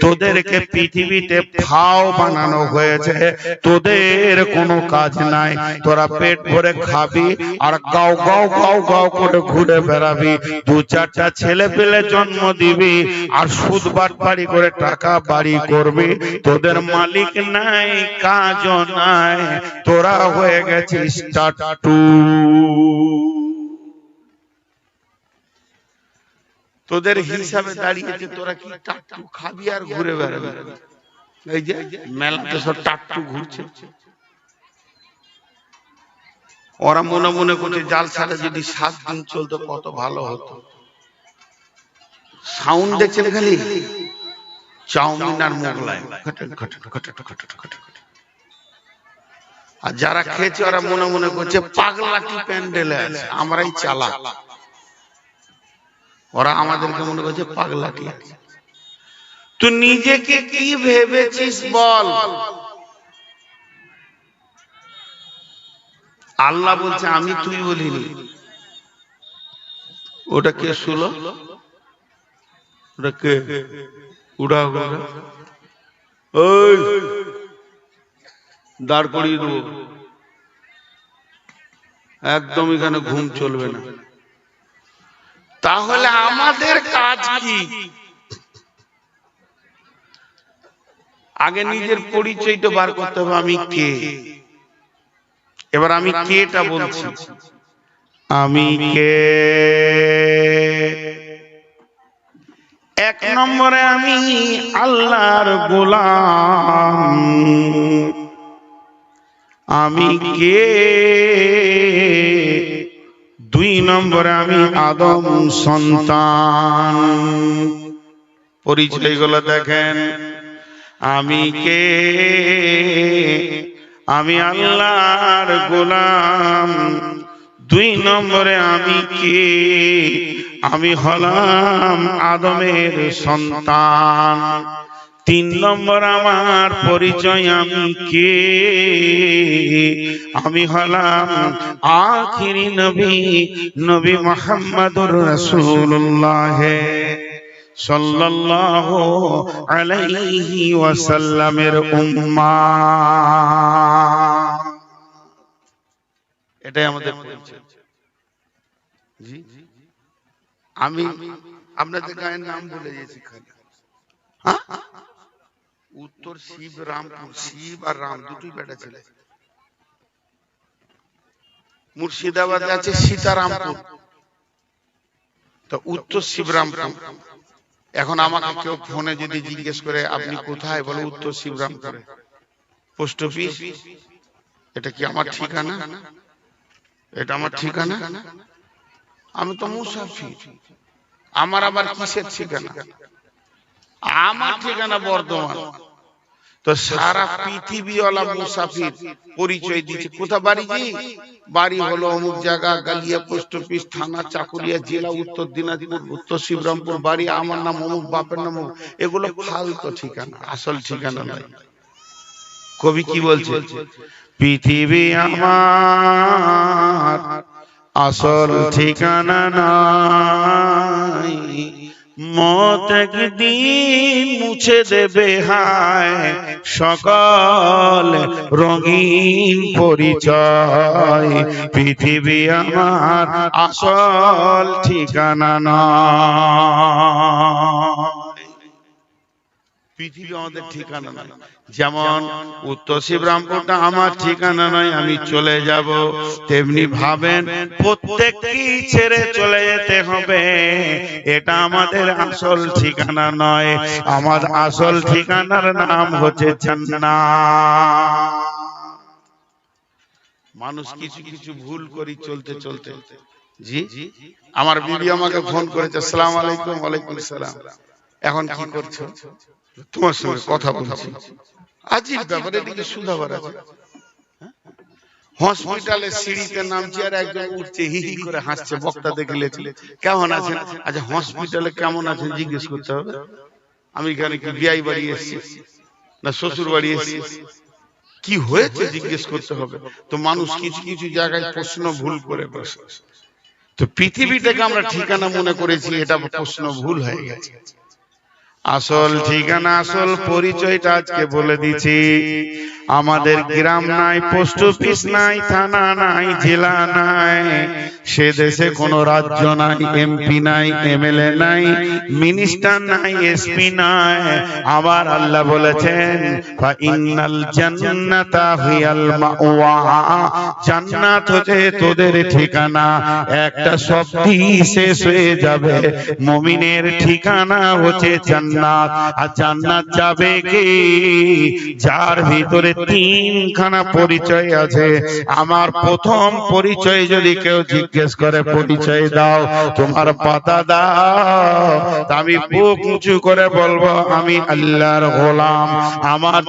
তোদেরকে পৃথিবীতে ফাও বানানো হয়েছে। তোদের কোনো কাজ নাই। তোরা পেট ভরে খাবি আর গাও গাও গাও গাও করে ঘুরে বেড়াবি। দু চারটা ছেলে পেলে জন্ম দিবি আর সুদ বাটপাড়ি করে টাকা বাড়ি করবি। তোদের মালিক নাই কাজ নাই। তোরা হয়ে গেছিস টাটু তোদের হিসাবে দাঁড়িয়েছে তোরা কি টাট্টু খাবি আর ঘুরে বেড়াবি? এই যে মেলাতে সব টাট্টু ঘুরছে। ওরা মনে মনে করছে জাল ছাড়া যদি সাত দিন চলতো কত ভালো হতো। সাউন্ড দেখছেন খালি? চাউমিন আর মোগলাই। আর যারা খেয়েছে ওরা মনে মনে করছে পাগলাটি প্যান্ডেলে আছে আমরাই চালা ওরা আমাদেরকে মনে করছে পাগলাটি তুই নিজেকে কি ভেবেছিস বল? আল্লাহ বলছে, আমি তুই বলিনি। ওটা কে শুলো? ওটা কে? উড়া ওই, দাঁড় করিয়ে দেবো। একদম এখানে ঘুম চলবে না। তাহলে আমাদের কাজ কি? আগে নিজের পরিচয়টা বার করতে হবে আমি কে? এবার আমি কেটা বলছি। আমি কে? এক নম্বরে আমি আল্লাহর গোলাম। আমি কে? দুই নম্বরে আমি আদম সন্তান। পরিচয় পরিচয়গুলো দেখেন। আমি কে? আমি আল্লাহর গোলাম। দুই নম্বরে আমি কে? আমি হলাম আদমের সন্তান। তিন নম্বর আমার পরিচয় আমি কে? আমি হলাম আখিরি নবী নবী মোহাম্মদুর রাসূলুল্লাহ সাল্লাল্লাহু আলাইহি ওয়াসাল্লামের উম্মাহ এটাই আমাদের পরিচয়। আমি আপনাদের গায়ের নাম বলে দিয়েছি খালি। হ্যাঁ? উত্তর শিব রামপুর শিব আর রাম দুটোই বেটা ছেলে মুর্শিদাবাদে আছে সীতারামপুর। তো উত্তর শিবরামপুর এখন আমাকে কেউ ফোনে যদি জিজ্ঞেস করে আপনি কোথায়? বলে উত্তর শিবরামপুরে পোস্ট অফিস? এটা কি আমার ঠিকানা? এটা আমার ঠিকানা? আমি তো মুসাফির। আমার আবার কিসের ঠিকানা? আমার ঠিকানা বর্ধমান। তো সারা পৃথিবীওয়ালা মুসাফির পরিচয় দিচ্ছে কোথা বাড়ি জি? বাড়ি হলো অমুক জায়গা, গালিয়া পোস্ট অফিস, থানা চাকুরিয়া জেলা, উত্তর দিনাজপুর, উত্তর শিবরামপুর বাড়ি আমার নাম, অমুক বাপের নাম এগুলো ফালতু ঠিকানা, আসল ঠিকানা নয় কবি কি বলছে? পৃথিবী আমার আসল ঠিকানা নাই। মত একদিন মুছে দেবে হায় সকল রঙিন পরিচয়। পৃথিবী আমার আসল ঠিকানা নয়। পৃথিবী আমাদের ঠিকানা নয় যেমন উত্তর শিবরামপুরটা আমার ঠিকানা নয় আমি চলে যাব। তেমনি ভাবেন প্রত্যেককেই ছেড়ে চলে যেতে হবে। এটা আমাদের আসল ঠিকানা নয়। আমার আসল ঠিকানার নাম হচ্ছে জান্নাত। মানুষ কিছু কিছু ভুল করি চলতে চলতে। জি? আমার বিবি আমাকে ফোন করেছে আসসালামু আলাইকুম ওয়ালাইকুম সালাম। এখন কি করছ? তোমার সঙ্গে কথা বলছি। আজিব ব্যাপারে এদিকে সুধাবার আছে? হসপিটালে সিঁড়িতে নামছি আর একজন উঠছে হি হি করে হাসছে বক্তা দেখলে কেমন আছেন? আচ্ছা হসপিটালে কেমন আছেন জিজ্ঞেস করতে হবে। আমি এখানে কি বিয়াই বাড়ি এসেছি? না শ্বশুর বাড়ি এসেছি। কি হয়েছে জিজ্ঞেস করতে হবে? তো মানুষ কিছু কিছু জায়গায় প্রশ্ন ভুল করে বসে। তো পৃথিবীটাকে আমরা ঠিকানা মনে করেছি এটা প্রশ্ন ভুল হয়ে গেছে। আসল ঠিকানা আসল পরিচয়টা আজকে বলে দিচ্ছি। আমাদের গ্রাম নাই পোস্ট অফিস নাই থানা নাই জেলা নাই সে দেশে কোনো রাজ্য নাই এমপি নাই এমএলএ নাই মিনিস্টার নাই এসপি নাই. আবার আল্লাহ বলেছেন ফা ইন্নাল জান্নাতা হিয়াল মাওয়া. জান্নাত হচ্ছে তোদের ঠিকানা। একটা শব্দই শেষ হয়ে যাবে। মুমিনের ঠিকানা হচ্ছে জান্নাত। আর জান্নাত যাবে কি? যার ভিতরে তিনখানা পরিচয় আছে। আমার প্রথম পরিচয় যদি কেউ জিজ্ঞেস করে, পরিচয় দাও, তোমার পাতা দাও। আমি বুক উঁচু করে বলব, আমি আল্লাহর গোলাম। আমার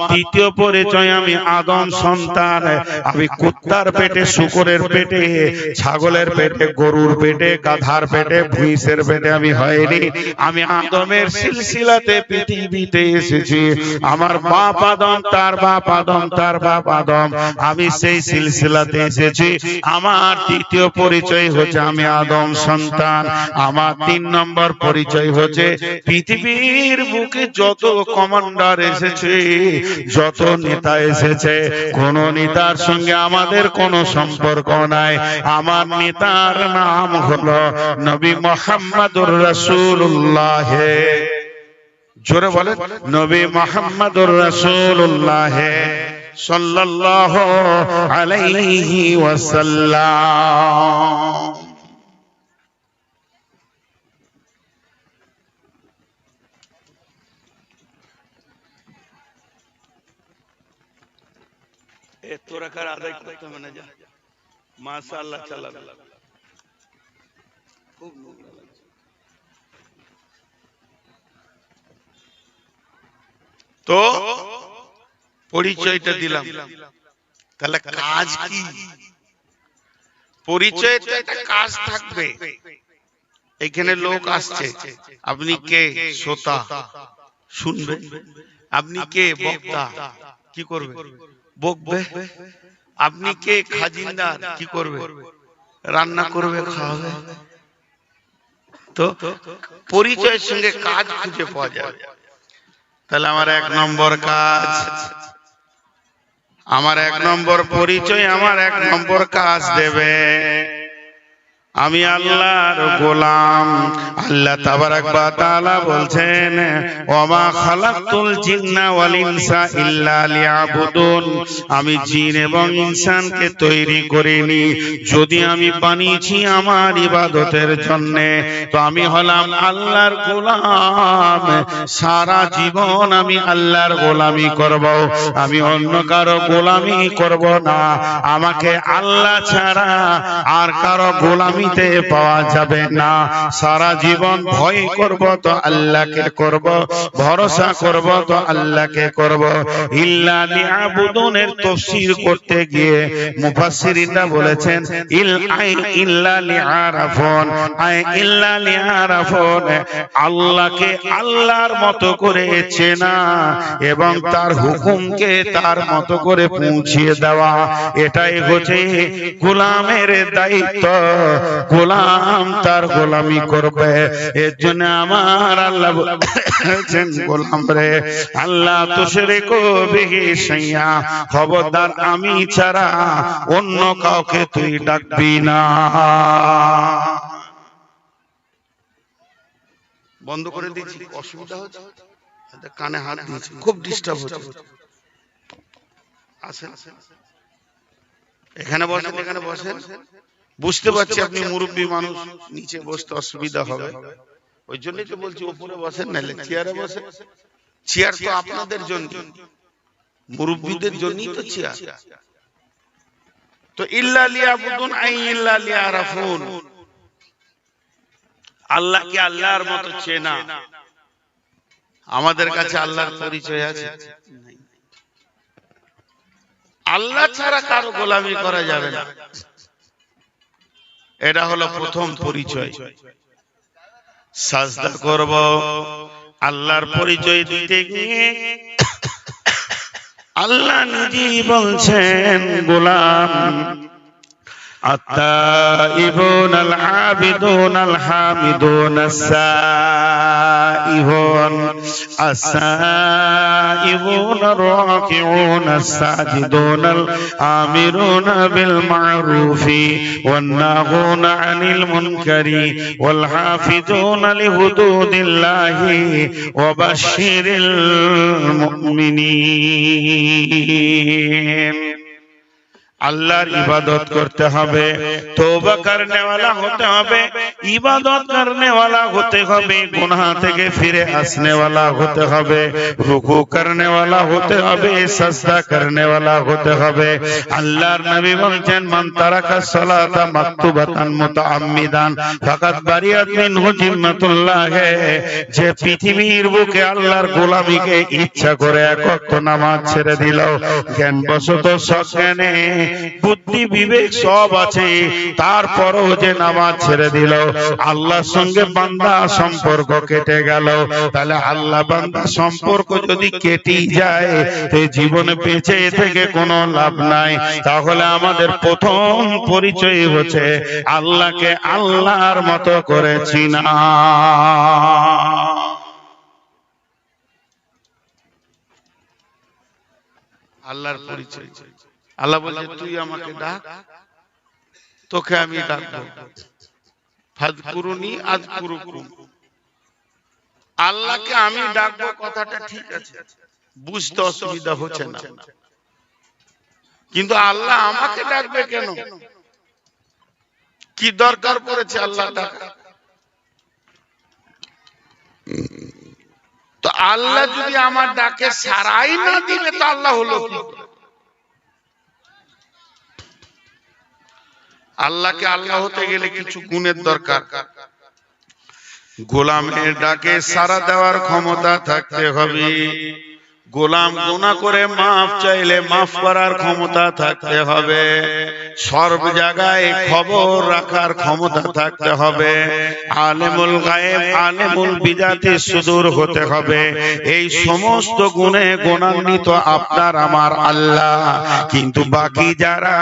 পরিচয়, আমি আদম সন্তান। আমি কুত্তার পেটে, শুকরের পেটে, ছাগলের পেটে, গরুর পেটে, গাধার পেটে, ভুইসের পেটে আমি হয়নি। আমি আদমের সিলসিলাতে, পৃথিবীতে এসেছি। আমার বাপ আদম, তার বাপ আদম। তার আদম। আমি সেই সিলসিলাতে এসেছি। আমার দ্বিতীয় পরিচয় হচ্ছে আমি আদম সন্তান। আমার তিন নম্বর পরিচয় হচ্ছে পৃথিবীর বুকে যত কমান্ডার এসেছে, যত নেতা এসেছে, কোন নেতার সঙ্গে আমাদের কোনো সম্পর্ক নাই। আমার নেতার নাম হলো নবী মোহাম্মদুর রাসূলুল্লাহ। জোরে বলেন নবী মোহাম্মদুর রাসূলুল্লাহ সাল্লাল্লাহু আলাইহি ওয়াসাল্লাম। এ তোরা কার আদায় করতে হবে না যা। মাশাআল্লাহ চালাবে। খুব তো পরিচয়টা দিলাম। তাহলে কাজ কি? পরিচয়টা একটা কাজ থাকবে। এখানে লোক আসছে। আপনি কে? শ্রোতা। শুনবে আপনি কে? বক্তা। কি করবে? বকবে? আপনি কে? খাজিনদার। কি করবে? রান্না করবে, খাওয়াবে? তো পরিচয়ের সঙ্গে কাজ খুঁজে পাওয়া যাবে। তাহলে আমার এক নম্বর কাজ। আমার এক নম্বর পরিচয় আমার এক নম্বর কাজ দেবে। আমি আল্লাহর গোলাম। আল্লাহ তাবারাক ওয়া তাআলা বলছেন, ওমা খালাকতুল জিন্না ওয়াল ইনসা ইল্লা লিয়াবুদুন। আমি জিন এবং ইনসানকে তৈরি করিনি। যদি আমি বানিয়েছি আমার ইবাদতের জন্য, তো আমি হলাম আল্লাহর গোলাম। সারা জীবন আমি আল্লাহর গোলামি করব। আমি অন্য কারও গোলামি করব না। আমাকে আল্লাহ ছাড়া আর কারও গোলামিতে পাওয়া যাবে না। সারা জীবন ভয় করব তো আল্লাহকে করব, ভরসা করব তো আল্লাহকে করব। ইল্লা লিয়াবুদুনের তাফসীর করতে গিয়ে মুফাসসিরিনরা বলেছেন, ইল আই ইল্লা লিআরাফুন। আই ইল্লা লিআরাফুন। আল্লাহকে আল্লাহর মতো করে চেনা এবং তার হুকুমকে তার মতো করে পৌঁছিয়ে দেওয়া। এটাই হচ্ছে গোলামের দায়িত্ব। গোলাম তার গোলামি করবে। এর জন্য আমার আল্লাহ বলেছেন, গোলাম রে, আল্লাহ তো সেরে কবিহি সাইয়া, খবরদার আমি ছাড়া অন্য কাউকে তুই ডাকবি না। বন্ধ করে দিয়েছি, অসুবিধা হচ্ছে। কানে হাত দিয়েছি, খুব ডিস্টার্ব হচ্ছে। আসেন। এখানে বসেন এখানে বসেন। বুঝতে পারছি আপনি মুরব্বী মানুষ নিচে বসতে অসুবিধা হবে। ওই জন্যই তো বলছি উপরে বসেন নাহলে চেয়ারে বসেন। চেয়ার তো আপনাদের জন্য মুরব্বীদের জন্যই তো চেয়ার তো ইল্লা লিয়াবুদুন আই ইল্লা লিয়ারাফুন। আল্লাহকে আল্লাহর মতো চেনা। আমাদের কাছে আল্লাহর পরিচয় আছে। আল্লাহ ছাড়া কারও গোলামি করা যাবে না। এটা হলো প্রথম পরিচয়। সাজদা করব আল্লাহর পরিচয় দিতে গিয়ে আল্লাহ নিজেই বলছেন গোলাম التائبون العابدون الحامدون السائحون السائبون الراكعون الساجدون الآمرون بالمعروف والناهون عن المنكر والحافظون لحدود الله وبشر المؤمنين. আল্লাহর ইবাদত করতে হবে, তওবা করনেওয়ালা হতে হবে, ইবাদত করনেওয়ালা হতে হবে, গুনাহ থেকে ফিরে আসনেওয়ালা হতে হবে, রুকু করনেওয়ালা হতে হবে, সাজদা করনেওয়ালা হতে হবে। আল্লাহর নবী বলছেন, মান তারাকা সালাতা মাকতুবাতান মুতাআম্মিদান ফাকাত বারিয়াত মিনহু জিম্মাতুল্লাহ। যে পৃথিবীর বুকে আল্লাহর গোলামিকে ইচ্ছা করে এক ওয়াক্ত নামাজ ছেড়ে দিল, জ্ঞানবশত সজ্ঞানে বুদ্ধি, বিবেক সব আছে। তারপরও যে নামাজ ছেড়ে দিল, আল্লাহর সঙ্গে বান্দা সম্পর্ক কেটে গেল। তাহলে আল্লাহ বান্দা সম্পর্ক যদি কেটেই যায়, তো জীবনে বেঁচে থেকে কোনো লাভ নাই। তাহলে আমাদের প্রথম পরিচয় হচ্ছে, আল্লাহকে আল্লাহর মতো করেছি না আল্লাহর পরিচয়। আল্লাহ বলছে, তুই আমাকে ডাক, তোকে আমি ডাকবো। ফাদকুরুনি আযকুরুকুম আল্লাহকে আমি ডাকবো, কথাটা ঠিক আছে। বুঝতে অসুবিধা হচ্ছে না। কিন্তু আল্লাহ আমাকে ডাকবে কেন? কি দরকার পড়েছে আল্লাহ ডাকা তো আল্লাহ যদি আমার ডাকে সারাই না দিবে তো আল্লাহ হলো কি আল্লাহকে আল্লাহ হতে গেলে কিছু গুণের দরকার। গোলামের ডাকে সারা দেওয়ার ক্ষমতা থাকতে হবে। গোলাম গুণা করে মাফ চাইলে মাফ করার ক্ষমতা থাকতে হবে। সর্ব জায়গায় খবর রাখার ক্ষমতা থাকতে হবে। আলেমুল গায়েব, আলেমুল বিজাতি সুদূর হতে হবে। এই সমস্ত গুণে গুণান্বিত আপনার আমার আল্লাহ। কিন্তু বাকি যারা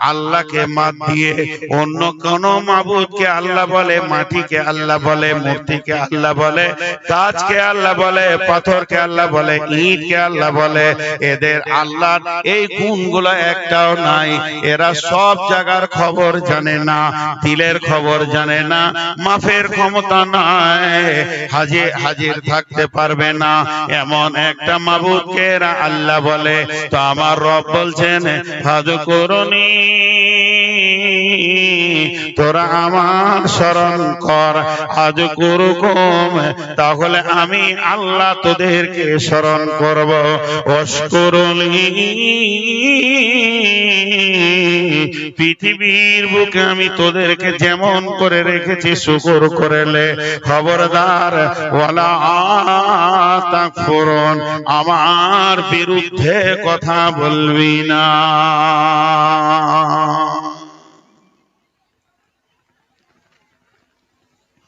আল্লাহকে মাত দিয়ে অন্য কোন মাবুদকে আল্লাহ বলে, মাটিকে আল্লাহ বলে, মূর্তিকে আল্লাহ বলে গাছকে আল্লাহ বলে, পাথরকে আল্লাহ বলে, ইটকে আল্লাহ বলে, এদের আল্লাহ এই গুণগুলো একটাও নাই। এরা সব জায়গার খবর জানে না, দিলের খবর জানে না, মাফের ক্ষমতা নাই। হাজির হাজির থাকতে পারবে না। এমন একটা মাবুকেরা আল্লাহ বলে, তো আমার রব বলছেন, হাজ করুনি। তোরা আমার স্মরণ কর আজ করুকম, তাহলে আমি আল্লাহ তোদেরকে স্মরণ করব। অস্করলি পৃথিবীর বুকে আমি তোদেরকে যেমন করে রেখেছি, শুকর করেলে খবরদার, ওয়ালা আমার বিরুদ্ধে কথা বলবি না।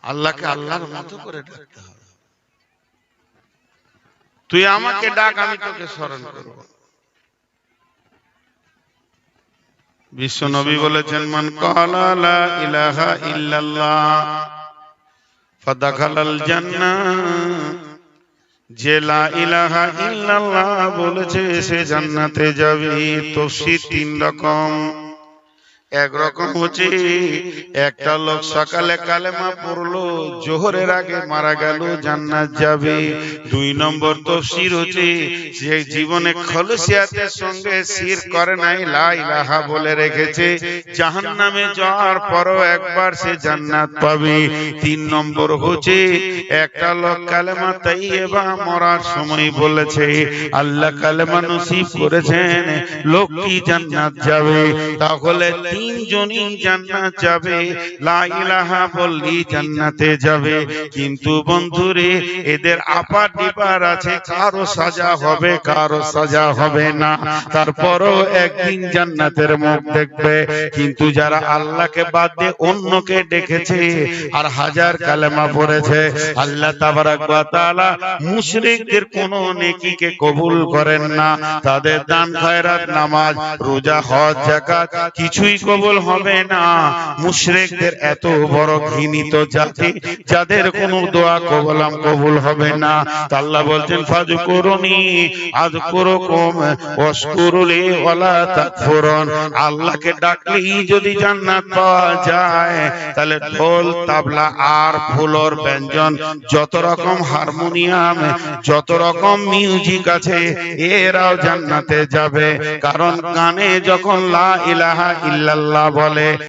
আল্লাহকে আল্লাহর মতো করে ডাকতে হবে। তুই আমাকে ডাক, আমি তোকে স্মরণ করব। বিশ্ব নবী বলেছেন, মান কালা লা ইলাহা ইল্লাল্লাহ, ফাদাখালাল জান্নাহ। যে লা ইলাহা ইল্লাল্লাহ বলেছে, সে জান্নাতে যাবে। তফসির তিন রকম। একরকম হচ্ছে একটা লোক সকালে কালেমা পড়ল, জোহরের আগে মারা গেল, জান্নাত যাবে। দুই নম্বর তফসির হচ্ছে যে জীবনে খলসিয়াতের সঙ্গে শির করে নাই, লা ইলাহা বলে রেখেছে, জাহান্নামে যাওয়ার পরও একবার সে জান্নাত পাবে। তিন নম্বর হচ্ছে, একটা লোক কালেমা তাইয়েবা মরার সময় বলেছে, আল্লাহ কালেমা নসিব করেছেন লোকটি জান্নাত যাবে? তাহলে তিনজনই জান্নাত যাবে। লা ইলাহা বললি জান্নাতে যাবে। কিন্তু বন্ধুরে, এদের আপার ডিপার আছে, কারও সাজা হবে, কারও সাজা হবে না। তারপরও একদিন জান্নাতের মুখ দেখবে। কিন্তু যারা আল্লাহকে বাদ দিয়ে অন্যকে ডেকেছে আর হাজার কালেমা পড়েছে, আল্লাহ তাবারাক ওয়া তাআলা মুশরিকদের কোন নেকিকে কবুল করেন না। তাদের দান খয়রাত, নামাজ, রোজা, হজ, যাকাত কিছুই কবুল হবে না। মুশরিকদের এত বড় ঘৃণিত জাতি, যাদের কোনো দোয়া কবলাম কবুল হবে না। আল্লাহ বলছেন ফাজকুরুনি আযকুরুকুম ওয়াশকুরুলি ওয়ালা তাকফুরুন। আল্লাহকে ডাকলেই যদি জান্নাত পাওয়া যায়, তাহলে ঢোল, তাবলা আর ফুলর ব্যঞ্জন, যত রকম হারমোনিয়াম, যত রকম মিউজিক আছে, এরাও জান্নাতে যাবে। কারণ গানে যখন লা ইলাহা ইল্লাল্লাহ বলে